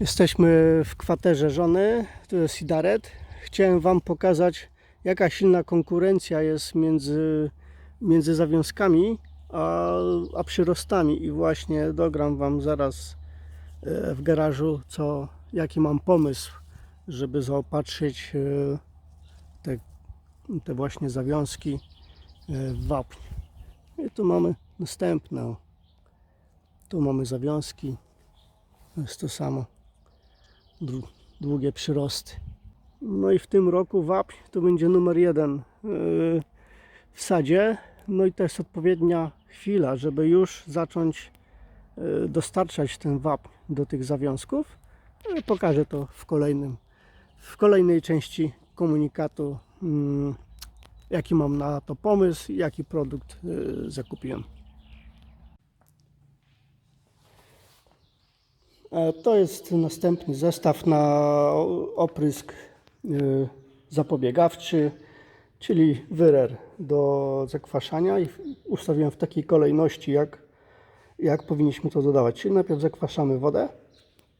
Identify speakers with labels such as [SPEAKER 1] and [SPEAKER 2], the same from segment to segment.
[SPEAKER 1] Jesteśmy w kwaterze żony, to jest Sidaret. Chciałem Wam pokazać, jaka silna konkurencja jest między, między zawiązkami a, a przyrostami. I właśnie dogram Wam zaraz e, w garażu, co, jaki mam pomysł, żeby zaopatrzyć e, te, te właśnie zawiązki e, w wapń. I tu mamy następne. o. Tu mamy zawiązki. To jest to samo długie przyrosty. No i w tym roku wapń to będzie numer jeden yy, w sadzie. No i to jest odpowiednia chwila, żeby już zacząć yy, dostarczać ten wapń do tych zawiązków. Yy, Pokażę to w kolejnym, w kolejnej części komunikatu, mm, jaki mam na to pomysł, jaki produkt yy, zakupiłem. To jest następny zestaw na oprysk y, zapobiegawczy, czyli wyrer do zakwaszania i ustawiłem w takiej kolejności, jak, jak powinniśmy to dodawać. Czyli najpierw zakwaszamy wodę,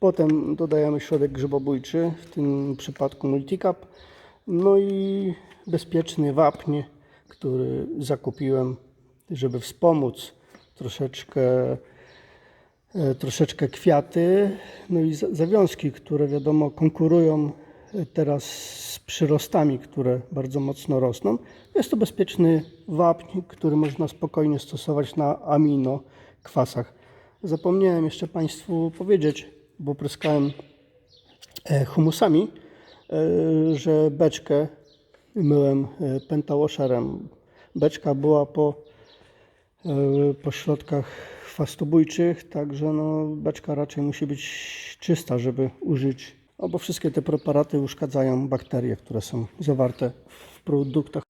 [SPEAKER 1] potem dodajemy środek grzybobójczy, w tym przypadku Multicap, no i bezpieczny wapń, który zakupiłem, żeby wspomóc troszeczkę e, troszeczkę kwiaty, no i za- zawiązki, które wiadomo konkurują e, teraz z przyrostami, które bardzo mocno rosną. Jest to bezpieczny wapń, który można spokojnie stosować na amino kwasach. Zapomniałem jeszcze Państwu powiedzieć, bo pryskałem e, humusami, e, że beczkę myłem e, pentawasherem. Beczka była po e, po środkach chwastobójczych, także no, beczka raczej musi być czysta, żeby użyć, no bo wszystkie te preparaty uszkadzają bakterie, które są zawarte w produktach.